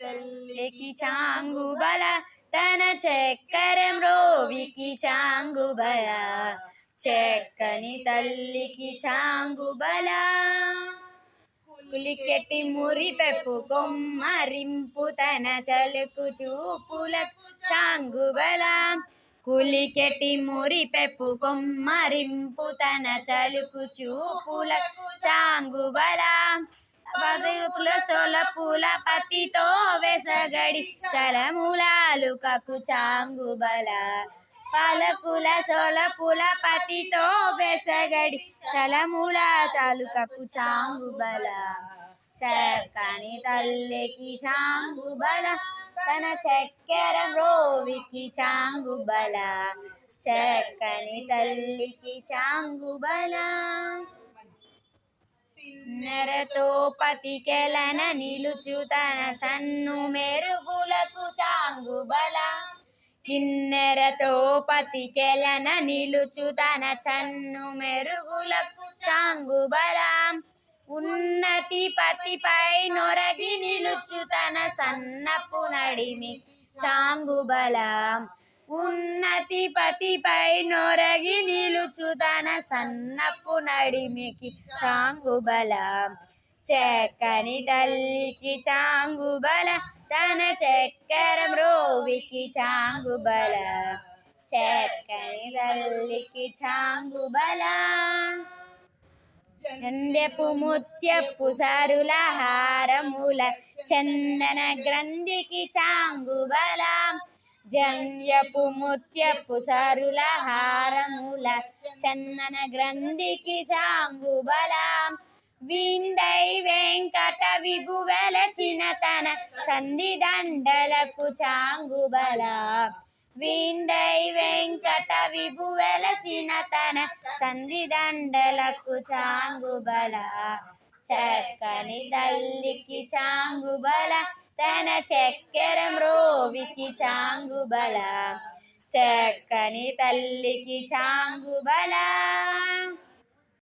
తల్లికి చాంగు బల తన చక్కరం మ్రోవికి చాంగు బల చెక్కని తల్లికి చాంగు బల పులికెట్టి మురి పెప్పు కొమ్మరింపు తన చలుకు చూపుల చాంగు బల కులికెట్టి మురి పెప్పు కొమ్మరింపు తన చలుకు చూపుల చాంగు బలా పదుపుల పూల పతితో వెసగడి. చలమూలాలుకకు చాంగుబల పాలకుల సోల పూల పతితో వెసగడి. చలమూల చాలుకకు చాంగుబల చక్కని తల్లికి చాంగు బల. తన చక్కెర రోవికి చాంగుబల చక్కని తల్లికి చాంగు బల. నెరతో పతికెలన నిలుచు తన సన్ను మెరుగులకు చాంగుబల కిన్నెరతో పతికెలన నిలుచు తన చన్ను మెరుగులకు చాంగుబల ఉన్నతి పతిపై నొరగి నిలుచు తన సన్నపు నడిమి చాంగుబల ఉన్నతి పతిపై నొరగి నిలుచు తన సన్నపు నడిమికి చాంగుబల చెక్కని తల్లికి చాంగుబల తన చక్కెర రోవికి చాంగుబల చెక్కని తల్లికి చాంగుబల చందెపు ముత్యపు సరుల హారముల చందన గ్రంథికి చాంగుబల జంయపు ముత్యపు సరుల హారముల చందన గ్రంథికి చాంగు చాంగుబల. విందై వెంకట విభు వెలచిన తన సంధి దండలకు చాంగు చాంగుబల. విందై వెంకట విభు వెలసిన తన సంధి దండలకు చాంగు బల చక్కని తల్లికి చాంగు చాంగుబల. తన చక్కెరం రోవికి చాంగుబల చక్కని తల్లికి చాంగు బల.